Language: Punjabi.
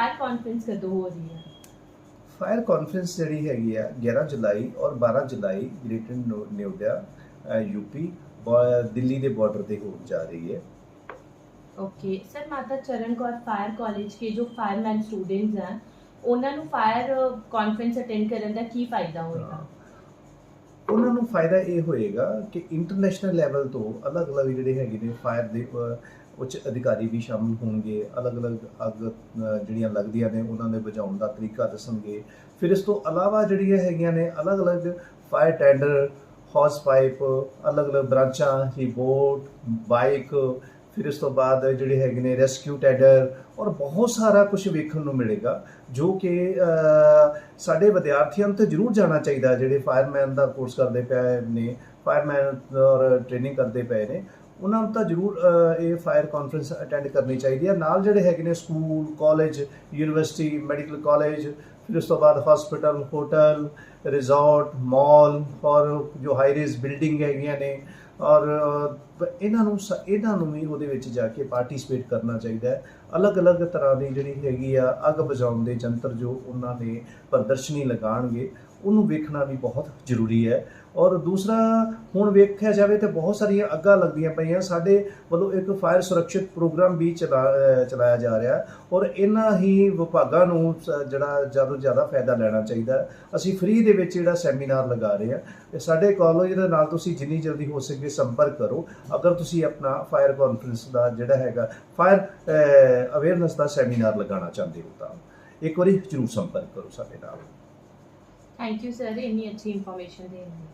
ਫਾਇਰ ਕਾਨਫਰੰਸ ਕਦੋਂ ਹੋ ਰਹੀ ਹੈ ਫਾਇਰ ਕਾਨਫਰੰਸ ਜਿਹੜੀ ਹੈਗੀ ਆ 11 ਜੁਲਾਈ ਔਰ 12 ਜੁਲਾਈ ਗ੍ਰੇਟਰ ਨੋ- ਨੋਇਡਾ ਯੂਪੀ ਦਿੱਲੀ ਦੇ ਬਾਰਡਰ ਤੇ ਹੋਣ ਜਾ ਰਹੀ ਹੈ ओके सर माता चरण कौर फायर कॉलेज के जो फायरमैन स्टूडेंट्स हैं ਉਹਨਾਂ ਨੂੰ ਫਾਇਰ ਕਾਨਫਰੰਸ ਅਟੈਂਡ ਕਰਨ ਦਾ ਕੀ ਫਾਇਦਾ ਹੋਏਗਾ ਉਹਨਾਂ ਨੂੰ ਫਾਇਦਾ ਇਹ ਹੋਏਗਾ ਕਿ ਇੰਟਰਨੈਸ਼ਨਲ ਲੈਵਲ ਤੋਂ ਅਲੱਗ-ਅਲੱਗ ਜਿਹੜੇ ਹੈਗੇ ਨੇ ਫਾਇਰ ਦੇ ਅ, ਉੱਚ ਅਧਿਕਾਰੀ ਵੀ ਸ਼ਾਮਲ ਹੋਣਗੇ, ਅਲੱਗ-ਅਲੱਗ ਅੱਗ ਜਿਹੜੀਆਂ ਲੱਗਦੀਆਂ ਨੇ, ਉਹਨਾਂ ਦੇ ਬੁਝਾਉਣ ਦਾ ਤਰੀਕਾ ਦੱਸਣਗੇ। ਫਿਰ ਇਸ ਤੋਂ ਇਲਾਵਾ ਜਿਹੜੀਆਂ ਹੈਗੀਆਂ ਨੇ, ਅਲੱਗ-ਅਲੱਗ ਫਾਇਰ ਟੈਂਡਰ ਹੌਸ ਪਾਈਪ ਅਲੱਗ-ਅਲੱਗ ਬ੍ਰਾਂਚਾਂ, ਹੀ ਬੋਟ ਬਾਈਕ ਫਿਰ ਇਸ ਤੋਂ ਬਾਅਦ ਜਿਹੜੇ ਹੈਗੇ ਨੇ ਰੈਸਕਿਊ ਟੈਡਰ ਔਰ ਬਹੁਤ ਸਾਰਾ ਕੁਝ ਵੇਖਣ ਨੂੰ ਮਿਲੇਗਾ, ਜੋ ਕਿ ਸਾਡੇ ਵਿਦਿਆਰਥੀਆਂ ਨੂੰ ਤਾਂ ਜ਼ਰੂਰ ਜਾਣਾ ਚਾਹੀਦਾ, ਜਿਹੜੇ ਫਾਇਰਮੈਨ ਦਾ ਕੋਰਸ ਕਰਦੇ ਪਏ ਨੇ ਫਾਇਰਮੈਨ ਔਰ ਟ੍ਰੇਨਿੰਗ ਕਰਦੇ ਪਏ ਨੇ। ਉਹਨਾਂ ਨੂੰ ਤਾਂ ਜ਼ਰੂਰ ਇਹ ਫਾਇਰ ਕਾਨਫਰੰਸ ਅਟੈਂਡ ਕਰਨੀ ਚਾਹੀਦੀ ਹੈ। ਨਾਲ ਜਿਹੜੇ ਹੈਗੇ ਨੇ school college university medical college ਫਿਰ ਉਸ ਤੋਂ ਬਾਅਦ ਹਸਪੀਟਲ ਹੋਟਲ ਰਿਜ਼ੋਰਟ ਮਾਲ ਔਰ ਜੋ ਹਾਈ ਰੇਜ਼ ਬਿਲਡਿੰਗ ਹੈਗੀਆਂ ਨੇ ਔਰ ਇਹਨਾਂ ਨੂੰ ਸ- ਇਹਨਾਂ ਨੂੰ ਵੀ ਉਹਦੇ ਵਿੱਚ ਜਾ ਕੇ ਪਾਰਟਿਸਿਪੇਟ ਕਰਨਾ ਚਾਹੀਦਾ ਹੈ। ਅਲੱਗ-ਅਲੱਗ ਤਰ੍ਹਾਂ ਦੀ ਜਿਹੜੀ ਹੈਗੀ ਆ ਅੱਗ ਬੁਝਾਉਣ ਦੇ ਯੰਤਰ ਜੋ ਉਹਨਾਂ ਨੇ ਪ੍ਰਦਰਸ਼ਨੀ ਲਗਾਉਣਗੇ, ਉਹਨੂੰ ਵੇਖਣਾ ਵੀ ਬਹੁਤ ਜ਼ਰੂਰੀ ਹੈ। ਔਰ ਦੂਸਰਾ, ਹੁਣ ਵੇਖਿਆ ਜਾਵੇ ਤਾਂ ਬਹੁਤ ਸਾਰੀਆਂ ਅੱਗਾਂ ਲੱਗਦੀਆਂ ਪਈਆਂ। ਸਾਡੇ ਵੱਲੋਂ ਇੱਕ ਫਾਇਰ ਸੁਰੱਖਿਅਤ ਪ੍ਰੋਗਰਾਮ ਵੀ ਚਲਾ ਚਲਾਇਆ ਜਾ ਰਿਹਾ ਔਰ ਇਹਨਾਂ ਹੀ ਵਿਭਾਗਾਂ ਨੂੰ ਸ- ਜਿਹੜਾ ਜ਼ਿਆਦਾ ਤੋਂ ਜ਼ਿਆਦਾ ਫਾਇਦਾ ਲੈਣਾ ਚਾਹੀਦਾ ਅਸੀਂ ਫ੍ਰੀ ਦੇ ਵਿੱਚ ਜਿਹੜਾ ਸੈਮੀਨਾਰ ਲਗਾ ਰਹੇ ਹਾਂ। ਸਾਡੇ ਕਾਲਜ ਦੇ ਨਾਲ ਤੁਸੀਂ ਜਿੰਨੀ ਜਲਦੀ ਹੋ ਸਕੇ ਸੰਪਰਕ ਕਰੋ। ਅਗਰ ਤੁਸੀਂ ਆਪਣਾ ਫਾਇਰ ਕਾਨਫਰੰਸ ਦਾ ਜਿਹੜਾ ਹੈਗਾ ਫਾਇਰ ਅਵੇਅਰਨੈਸ ਦਾ ਸੈਮੀਨਾਰ ਲਗਾਉਣਾ ਚਾਹੁੰਦੇ ਹੋ ਤਾਂ ਇੱਕ ਵਾਰੀ ਜਰੂਰ ਸੰਪਰਕ ਕਰੋ ਸਾਡੇ ਨਾਲ। ਥੈਂਕ ਯੂ ਸਰ ਇੰਨੀ ਅੱਛੀ ਇਨਫੋਰਮੇਸ਼ਨ ਦੇਣ ਲਈ।